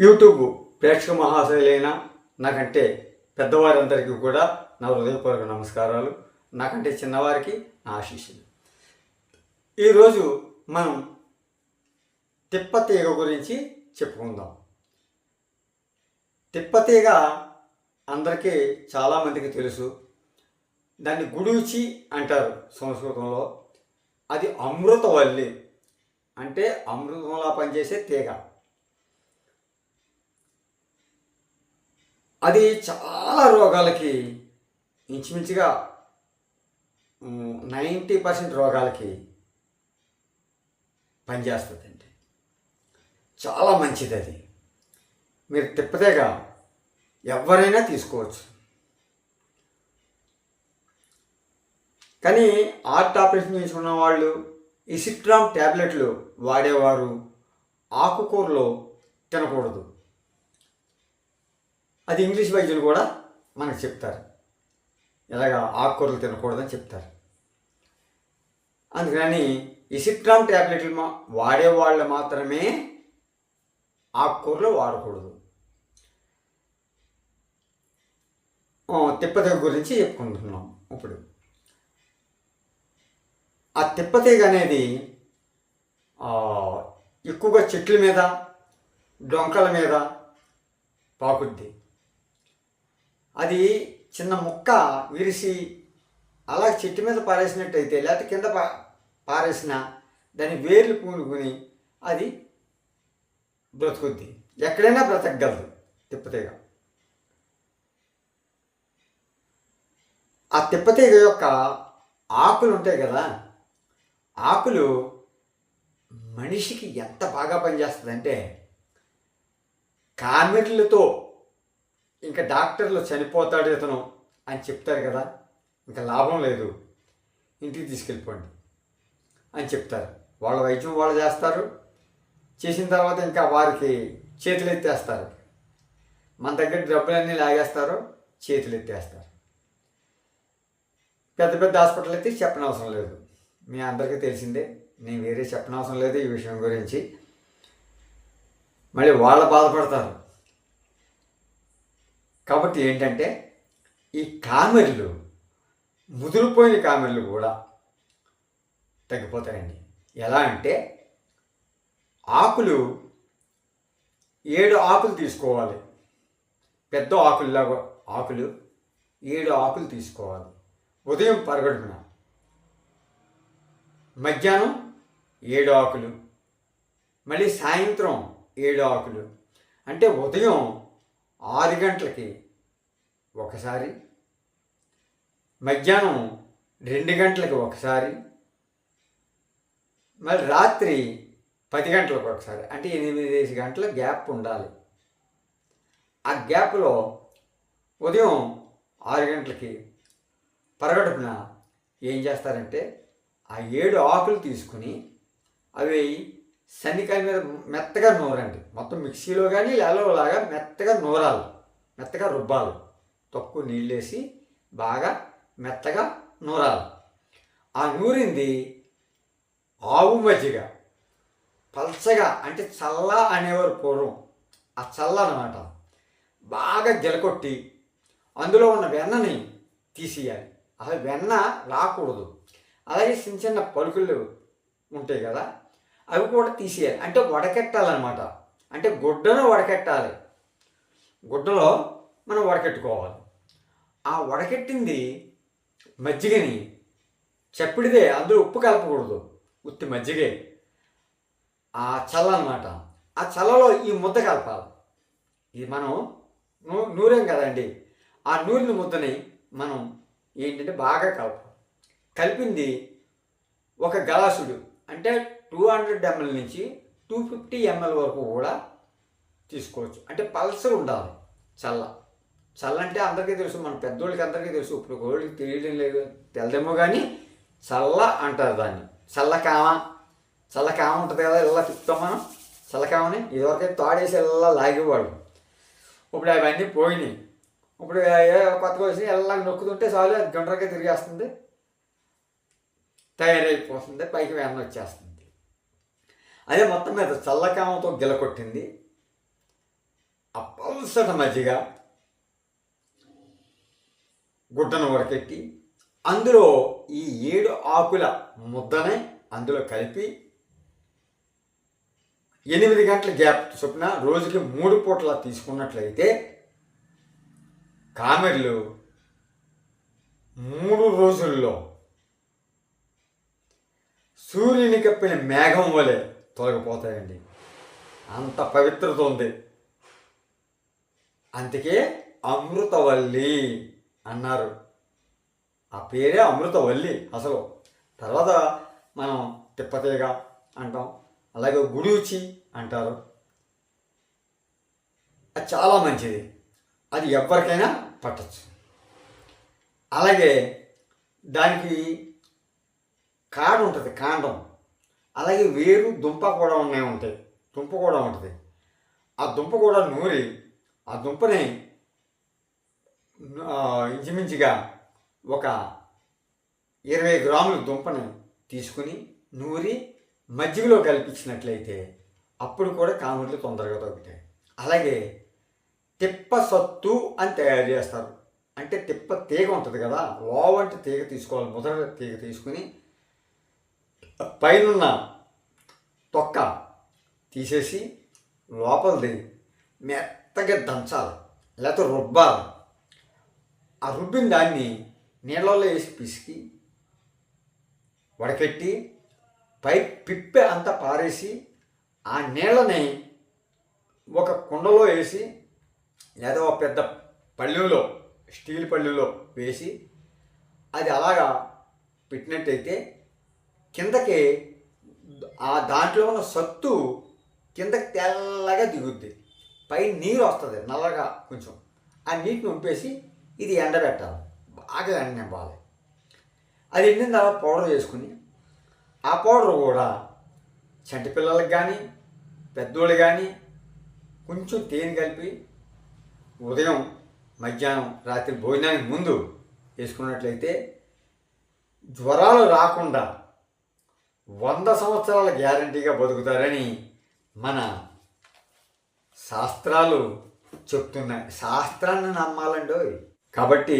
YouTube ప్రేక్షక మహాశైలైన నాకంటే పెద్దవారందరికీ కూడా నా హృదయపూర్వక నమస్కారాలు. నాకంటే చిన్నవారికి నా ఆశీస్సులు. ఈరోజు మనం తిప్పతీగ గురించి చెప్పుకుందాం. తిప్పతీగ అందరికీ చాలామందికి తెలుసు. దాన్ని గుడూచి అంటారు సంస్కృతంలో. అది అమృతవల్లి. అంటే అమృతంలా పనిచేసే తీగ. అది చాలా రోగాలకి ఇంచుమించుగా నైంటీ పర్సెంట్ రోగాలకి పనిచేస్తుందండి. చాలా మంచిది అది. మీరు తిప్పతేగా ఎవరైనా తీసుకోవచ్చు. కానీ హార్ట్ ఆపరేషన్ చేసుకున్న వాళ్ళు ఇసిట్రామ్ ట్యాబ్లెట్లు వాడేవారు ఆకుకూరలో తినకూడదు. అది ఇంగ్లీష్ వైద్యులు కూడా మనకు చెప్తారు. ఇలాగ ఆకుకూరలు తినకూడదని చెప్తారు. అందుకని ఇసిట్రామ్ ట్యాబ్లెట్లు మా వాడేవాళ్ళు మాత్రమే ఆకుకూరలు వాడకూడదు. తిప్పతీగ గురించి చెప్పుకుంటున్నాం ఇప్పుడు. ఆ తిప్పతీగ అనేది ఎక్కువగా చెట్ల మీద డొంకల మీద పాకుద్ది. అది చిన్న ముక్క విరిసి అలా చెట్టు మీద పారేసినట్టయితే లేకపోతే కింద పా పారేసిన దాని వేర్లు పూనుకుని అది బ్రతుకుద్ది. ఎక్కడైనా బ్రతకగలదు తిప్పతీగ. ఆ తిప్పతీగ యొక్క ఆకులు ఉంటాయి కదా ఆకులు మనిషికి ఎంత బాగా పనిచేస్తుందంటే కార్మికులతో ఇంకా డాక్టర్లు చనిపోతాడు ఇతను అని చెప్తారు కదా ఇంకా లాభం లేదు. ఇంటికి తీసుకెళ్ళిపోండి అని చెప్తారు. వాళ్ళ వైద్యం వాళ్ళు చేస్తారు. చేసిన తర్వాత ఇంకా వారికి చేతులు ఎత్తేస్తారు. మన దగ్గర డబ్బులన్నీ లాగేస్తారు చేతులు ఎత్తేస్తారు. పెద్ద పెద్ద హాస్పిటల్ అయితే చెప్పనవసరం లేదు. మీ అందరికీ తెలిసిందే నేను వేరే చెప్పనవసరం లేదు ఈ విషయం గురించి. మళ్ళీ వాళ్ళు బాధపడతారు. కాబట్టి ఏంటంటే ఈ కామెర్లు ముదిరిపోయిన కామెర్లు కూడా తగ్గిపోతాయండి. ఎలా అంటే ఆకులు ఏడు ఆకులు తీసుకోవాలి. పెద్ద ఆకుల్లాగా ఆకులు ఏడు ఆకులు తీసుకోవాలి. ఉదయం పరగడుపున. మధ్యాహ్నం ఏడు ఆకులు. మళ్ళీ సాయంత్రం ఏడు ఆకులు. అంటే ఉదయం ఆరు గంటలకి ఒకసారి మధ్యాహ్నం రెండు గంటలకు ఒకసారి మరి రాత్రి పది గంటలకు ఒకసారి అంటే ఎనిమిది గంటల గ్యాప్ ఉండాలి. ఆ గ్యాప్లో ఉదయం ఆరు గంటలకి పరగడుపున ఏం చేస్తారంటే ఆ ఏడు ఆకులు తీసుకుని అవి శనికాయ మీద మెత్తగా నూరండి. మొత్తం మిక్సీలో కానీ లాగా మెత్తగా నూరాలి. మెత్తగా రుబ్బాలి. తక్కువ నీళ్ళేసి బాగా మెత్తగా నూరాలి. ఆ నూరింది ఆవు మజ్జిగ. పల్చగా అంటే చల్ల అనేవారు పూర్వం. ఆ చల్ల అనమాట బాగా గెలకొట్టి అందులో ఉన్న వెన్నని తీసేయాలి. అసలు వెన్న రాకూడదు. అలాగే చిన్న చిన్న పలుకులు ఉంటాయి కదా అవి కూడా తీసేయాలి. అంటే వడకెట్టాలన్నమాట. అంటే గుడ్డను వడకెట్టాలి. గుడ్డలో మనం వడకెట్టుకోవాలి. ఆ వడకెట్టింది మజ్జిగని చెప్పిడిదే అందులో ఉప్పు కలపకూడదు. ఉత్తి మజ్జిగే. ఆ చల్ల అనమాట ఆ చల్లలో ఈ ముద్ద కలపాలి. ఇది మనం నూ నూరేం కదండి. ఆ నూరిన ముద్దని మనం ఏంటంటే బాగా కలపాలి. కలిపింది ఒక గలాసుడు. అంటే టూ హండ్రెడ్ ఎంఎల్ నుంచి టూ ఫిఫ్టీ ఎంఎల్ వరకు కూడా తీసుకోవచ్చు. అంటే పల్సర్ ఉండాలి చల్ల. చల్ల అంటే అందరికీ తెలుసు మన పెద్దోళ్ళకి అందరికీ తెలుసు ఇప్పుడు గోళ్ళకి తెలియడం లేదు తెలదేమో కానీ చల్ల అంటారు దాన్ని. చల్లకామ చల్లకామ ఉంటుంది కదా ఇలా తిప్పుతాం మనం. చల్లకామని ఇదివరకైతే తాడేసి ఇలా లాగేవాడు ఇప్పుడు అవన్నీ పోయినాయి. ఇప్పుడు ఏ కొత్తగా వచ్చి ఎలా నొక్కుతుంటే చాలు అది గుండ్రగా తిరిగేస్తుంది తయారైపోతుంది పైకి వెన్న వచ్చేస్తుంది. అదే మొత్తం మీద చల్లకామతో గిలకొట్టింది. ఆ మజ్జిగ. గుడ్డను ఉడకెట్టి అందులో ఈ ఏడు ఆకుల ముద్దనే అందులో కలిపి ఎనిమిది గంటల గ్యాప్ చొప్పున రోజుకి మూడు పూటల తీసుకున్నట్లయితే కామెర్లు మూడు రోజుల్లో సూర్యుని కప్పిన మేఘం వలె తొలగిపోతాయండి అంత పవిత్రత ఉంది. అందుకే అమృతవల్లి అన్నారు. ఆ పేరే అమృతవల్లి అసలు. తర్వాత మనం తిప్పతీగ అంటాం. అలాగే గుడిచి అంటారు. అది చాలా మంచిది. అది ఎవరికైనా పట్టచ్చు. అలాగే దానికి కాడ ఉంటుంది కాండం. అలాగే వేరు దుంప కూడా ఉన్నాయి ఉంటాయి. దుంప కూడా ఉంటుంది. ఆ దుంప కూడా నూరి ఆ దుంపని ఇంచుమించుగా ఒక ఇరవై గ్రాముల దుంపని తీసుకుని నూరి మజ్జిగలో కలిపించినట్లయితే అప్పుడు కూడా కామెర్లు తొందరగా తగ్గుతాయి. అలాగే తిప్ప సత్తు అని తయారు చేస్తారు. అంటే తిప్ప తీగ ఉంటుంది కదా లోవంటి తీగ తీసుకోవాలి మొదట తీగ తీసుకుని పైనున్న తొక్క తీసేసి లోపలిది మెత్తగా దంచాలి లేకపోతే రుబ్బాలి. ఆ రుబ్బిన దాన్ని నీళ్ళలో వేసి పిసికి వడకెట్టి పై పిప్పి అంతా పారేసి ఆ నీళ్ళని ఒక కుండలో వేసి లేదా ఒక పెద్ద పళ్ళులో స్టీల్ పళ్ళులో వేసి అది అలాగా పెట్టినట్టయితే కిందకి ఆ దాంట్లో ఉన్న సత్తు కిందకి తెల్లగా దిగుద్ది. పై నీరు వస్తుంది నల్లగా కొంచెం. ఆ నీటిని ఉంపేసి ఇది ఎండబెట్టాలి. బాగా ఎండనివ్వాలి అది ఎండిన తర్వాత పౌడర్ చేసుకుని ఆ పౌడర్ కూడా చంటి పిల్లలకు కానీ పెద్దోళ్ళు కానీ కొంచెం తేనె కలిపి ఉదయం మధ్యాహ్నం రాత్రి భోజనానికి ముందు వేసుకున్నట్లయితే జ్వరాలు రాకుండా వంద సంవత్సరాల గ్యారంటీగా బతుకుతారని మన శాస్త్రాలు చెప్తున్నాయి. శాస్త్రాన్ని నమ్మాలండో కాబట్టి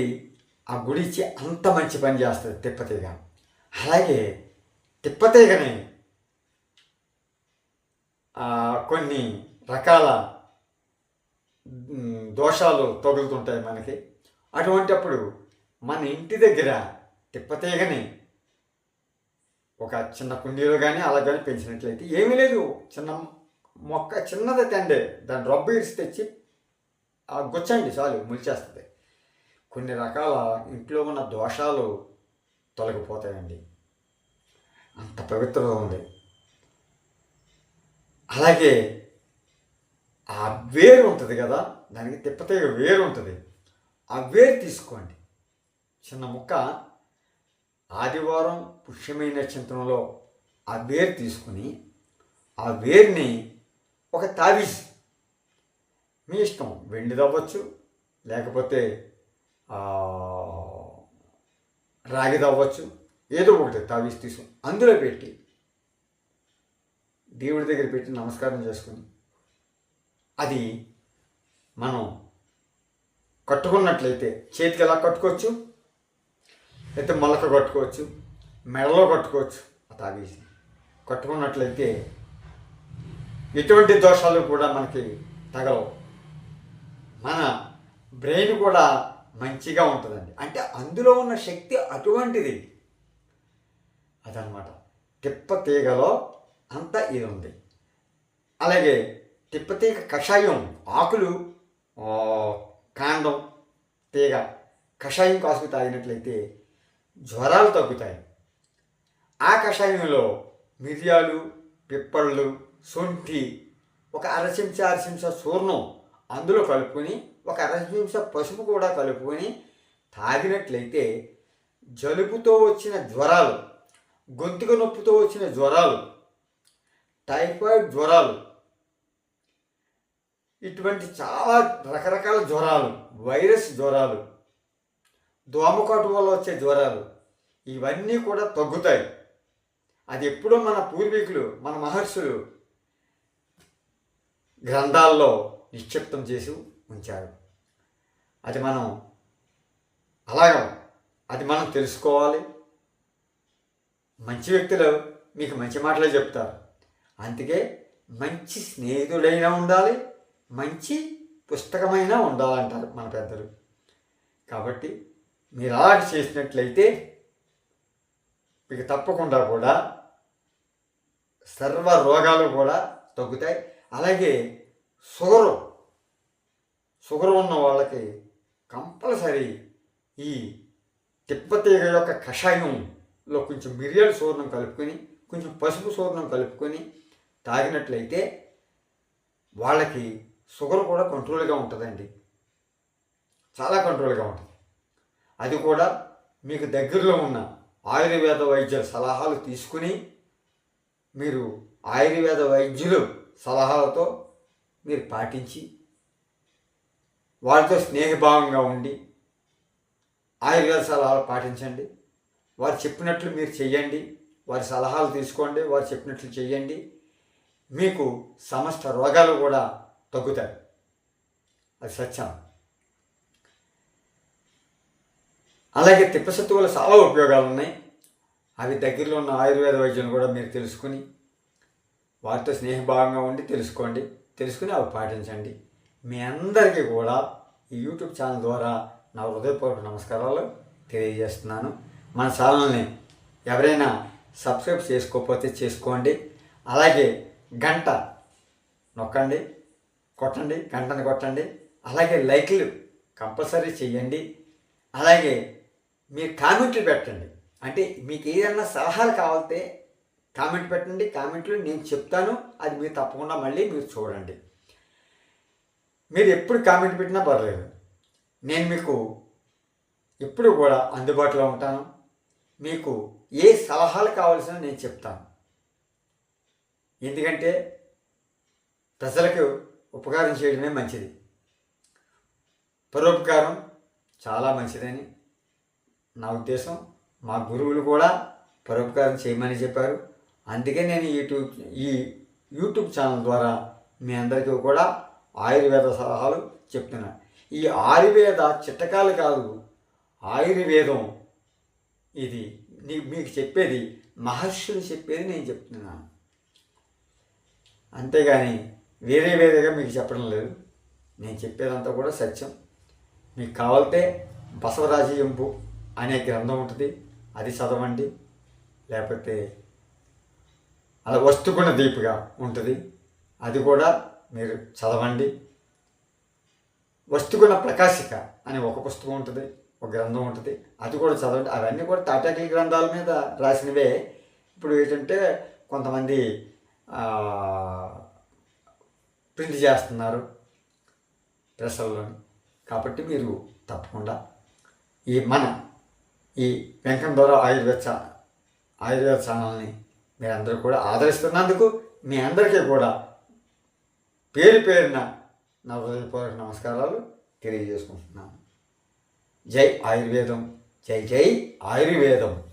ఆ గుడిచి అంత మంచి పని చేస్తుంది తిప్పతీగ. అలాగే తిప్పతీగని కొన్ని రకాల దోషాలు తగులుతుంటాయి మనకి. అటువంటిప్పుడు మన ఇంటి దగ్గర తిప్పతీగని ఒక చిన్న కుండీలో కానీ అలా కానీ పెంచినట్లయితే ఏమీ లేదు. చిన్న మొక్క చిన్నది తండే దాన్ని రబ్బు ఇరిసి తెచ్చి ఆ గుచ్చండి చాలు ముల్చేస్తుంది. కొన్ని రకాల ఇంట్లో ఉన్న దోషాలు తొలగిపోతాయండి. అంత పవిత్రత ఉంది. అలాగే ఆ వేరు ఉంటుంది కదా దానికి తిప్పతీగ వేరు ఉంటుంది. ఆ వేరు తీసుకోండి. చిన్న ముక్క ఆదివారం పుష్యమైన చింతనలో ఆ వేరు తీసుకుని ఆ వేరుని ఒక తావిజ్ మీ ఇష్టం వెండి తవ్వచ్చు లేకపోతే రాగి తవ్వచ్చు ఏదో ఒకటి తావిజ్ తీసుకుని అందులో పెట్టి దేవుడి దగ్గర పెట్టి నమస్కారం చేసుకుని అది మనం కట్టుకున్నట్లయితే చేతికి ఎలా కట్టుకోవచ్చు? అయితే మొలక కట్టుకోవచ్చు మెడలో కట్టుకోవచ్చు తాగేసి. కట్టుకున్నట్లయితే ఎటువంటి దోషాలు కూడా మనకి తగలవు. మన బ్రెయిన్ కూడా మంచిగా ఉంటుందండి. అంటే అందులో ఉన్న శక్తి అటువంటిది. అదనమాట. తిప్ప తీగలో అంత ఇది ఉంది. అలాగే తిప్పతీగ కషాయం ఆకులు కాండం తీగ కషాయం కాసుకు తాగినట్లయితే జ్వరాలు తగ్గుతాయి. ఆ కషాయంలో మిరియాలు పిప్పళ్ళు శొంఠి ఒక అర చెంచా చూర్ణం అందులో కలుపుకొని ఒక అర పసుపు కూడా కలుపుకొని తాగినట్లయితే జలుబుతో వచ్చిన జ్వరాలు గొంతుకు నొప్పితో వచ్చిన జ్వరాలు టైఫాయిడ్ జ్వరాలు ఇటువంటి చాలా రకరకాల జ్వరాలు వైరస్ జ్వరాలు దోమకాటు వల్ల వచ్చే జ్వరాలు ఇవన్నీ కూడా తగ్గుతాయి. అది ఎప్పుడో మన పూర్వీకులు మన మహర్షులు గ్రంథాల్లో నిక్షిప్తం చేసి ఉంచారు. అది మనం అలాగ అది మనం తెలుసుకోవాలి. మంచి వ్యక్తులు మీకు మంచి మాటలే చెప్తారు. అందుకే మంచి స్నేహితుడైనా ఉండాలి మంచి పుస్తకమైనా ఉండాలంటారు మన పెద్దలు. కాబట్టి మీరు అలాగ చేసినట్లయితే మీకు తప్పకుండా కూడా సర్వ రోగాలు కూడా తగ్గుతాయి. అలాగే షుగరు షుగర్ ఉన్న వాళ్ళకి కంపల్సరీ ఈ తిప్పతీగ యొక్క కషాయంలో కొంచెం మిరియాల చూర్ణం కలుపుకొని కొంచెం పసుపు చూర్ణం కలుపుకొని తాగినట్లయితే వాళ్ళకి షుగర్ కూడా కంట్రోల్గా ఉంటుందండి. చాలా కంట్రోల్గా ఉంటుంది. అది కూడా మీకు దగ్గరలో ఉన్న ఆయుర్వేద వైద్యుల సలహాలు తీసుకుని మీరు ఆయుర్వేద వైద్యులు సలహాలతో మీరు పాటించి వారితో స్నేహభావంగా ఉండి ఆయుర్వేద సలహాలు పాటించండి. వారు చెప్పినట్లు మీరు చెయ్యండి. వారి సలహాలు తీసుకోండి. వారు చెప్పినట్లు చెయ్యండి. మీకు సమస్త రోగాలు కూడా తగ్గుతాయి. అది సత్యం. అలాగే తిప్పసత్తువుల చాలా ఉపయోగాలు ఉన్నాయి అవి దగ్గరలో ఉన్న ఆయుర్వేద వైద్యులను కూడా మీరు తెలుసుకుని వారితో స్నేహభావంగా ఉండి తెలుసుకోండి. తెలుసుకుని అవి పాటించండి. మీ అందరికీ కూడా ఈ యూట్యూబ్ ఛానల్ ద్వారా నా హృదయపూర్వక నమస్కారాలు తెలియజేస్తున్నాను. మన ఛానల్ని ఎవరైనా సబ్స్క్రైబ్ చేసుకోకపోతే చేసుకోండి. అలాగే గంట నొక్కండి కొట్టండి గంటను కొట్టండి. అలాగే లైక్లు కంపల్సరీ చేయండి. అలాగే మీరు కామెంట్లు పెట్టండి. అంటే మీకు ఏదైనా సలహాలు కావాలంటే కామెంట్ పెట్టండి. కామెంట్లు నేను చెప్తాను. అది మీరు తప్పకుండా మళ్ళీ మీరు చూడండి. మీరు ఎప్పుడు కామెంట్ పెట్టినా పర్లేదు. నేను మీకు ఎప్పుడు కూడా అందుబాటులో ఉంటాను. మీకు ఏ సలహాలు కావాల్సిన నేను చెప్తాను. ఎందుకంటే ప్రజలకు ఉపకారం చేయడమే మంచిది. పరోపకారం చాలా మంచిదని నా ఉద్దేశం మా గురువులు కూడా పరోపకారం చేయమని చెప్పారు. అందుకే నేను యూట్యూబ్ ఈ యూట్యూబ్ ఛానల్ ద్వారా మీ అందరికీ కూడా ఆయుర్వేద సలహాలు చెప్తున్నాను ఈ ఆయుర్వేద చిట్టకాలు కాదు ఆయుర్వేదం ఇది. నీ మీకు చెప్పేది మహర్షులు చెప్పేది నేను చెప్తున్నాను. అంతేగాని వేరే వేరేగా మీకు చెప్పడం లేదు. నేను చెప్పేదంతా కూడా సత్యం. మీకు కావాలంటే బసవరాజయంపు అనే గ్రంథం ఉంటుంది అది చదవండి. లేకపోతే అలా వస్తుగుణ దీపిగా ఉంటుంది అది కూడా మీరు చదవండి. వస్తుగుణ ప్రకాశిక అనే ఒక పుస్తకం ఉంటుంది ఒక గ్రంథం ఉంటుంది అది కూడా చదవండి. అవన్నీ కూడా తాటాకి గ్రంథాల మీద రాసినవే. ఇప్పుడు ఏంటంటే కొంతమంది ప్రింట్ చేస్తున్నారు ప్రెసల్లోని కాబట్టి మీరు తప్పకుండా ఈ మన ఈ వెంకం ద్వారా ఆయుర్వేద ఛా ఆయుర్వేద ఛానల్ని మీరందరూ కూడా ఆదరిస్తున్నందుకు మీ అందరికీ కూడా పేరు పేరున నా హృదయపూర్వక నమస్కారాలు తెలియజేసుకుంటున్నాను. జై ఆయుర్వేదం. జై జై ఆయుర్వేదం.